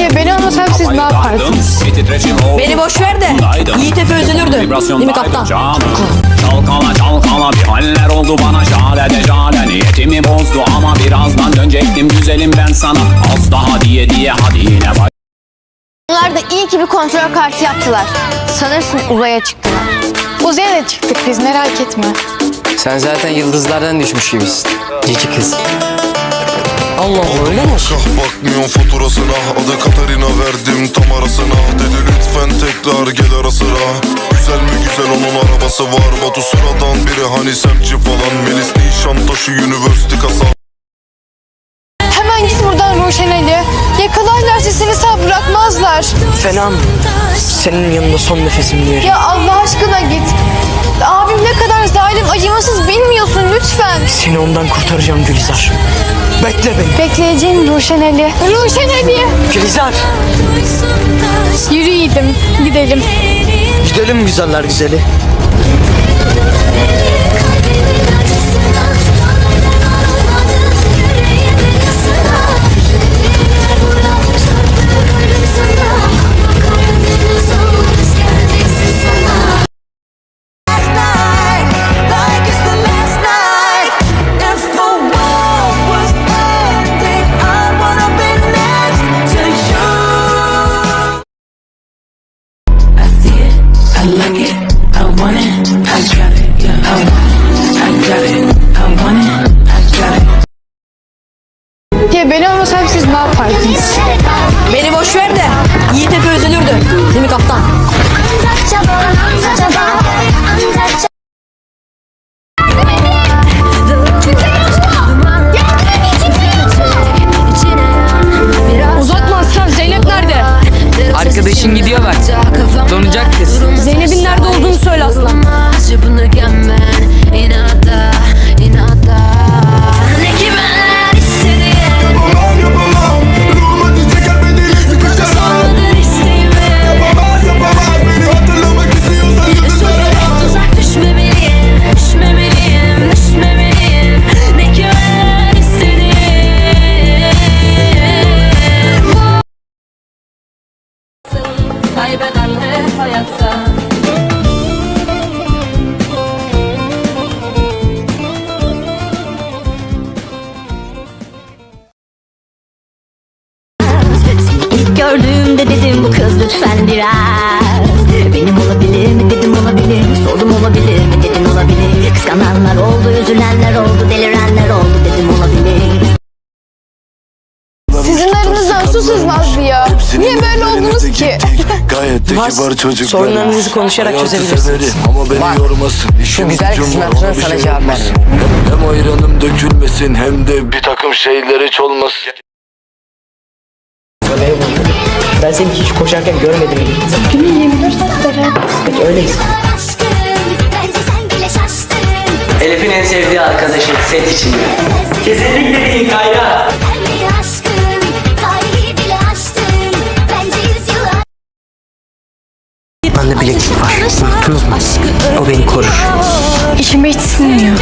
Ya beni almasam siz ne yapardınız? Beni boş ver de Yiğit Efe üzülürdü. Değil mi kaptan? Çalkala çalkala bir haller oldu bana jale de jale Niyetimi bozdu ama birazdan dönecektim güzelim ben sana Az daha diye diye hadi yine bak Onlar da iyi ki bir kontrol kartı yaptılar. Sanırsın uzaya çıktılar. Uzaya da çıktık biz merak etme. Sen zaten yıldızlardan düşmüş gibisin. Cici kız. Allah Allah öyle mi? Kah bakmıyor faturasına Adı Katarina verdim tam arasına Dedi lütfen tekrar gel ara sıra Güzel mi güzel onun arabası var Batu sıradan biri hani semtçi falan Melis Nişantaşı University kasal Hemen git buradan Ruşen Ali. Yakalarlarsa seni sağ bırakmazlar. Fena mı? Senin yanında son nefesim diye. Ya Allah aşkına git. Seni ondan kurtaracağım Gülizar. Bekle beni. Bekleyeceğim Ruşen Ali. Ruşen Ali. Gülizar. Yürü yiğidim, gidelim. Gidelim güzeller güzeli. Ya beni almasam siz ne yapardınız? Hayatta. İlk gördüğümde dedim bu kız lütfen biraz. Benim olabilir mi? Dedim olabilir Sordum olabilir mi? Dedim olabilir Kıskananlar oldu üzülenler oldu aranızdan su sızmazdı ya. Niye böyle oldunuz ki? Gayet de kibar çocuklar Sorunlarınızı konuşarak çözebilirsiniz. Ama beni Var. yormasın İşim güzel bir sana şey cevap verdim. Hem, ayranım dökülmesin Hem de bir takım şeyler hiç olmasın Ben seni hiç koşarken görmedim. Öyleyiz. Elif'in en sevdiği arkadaşı set içinde. Kesinlikle değil Kayra. tane bileklik var. Unuttunuz mu? O beni korur. İçime hiç sinmiyor.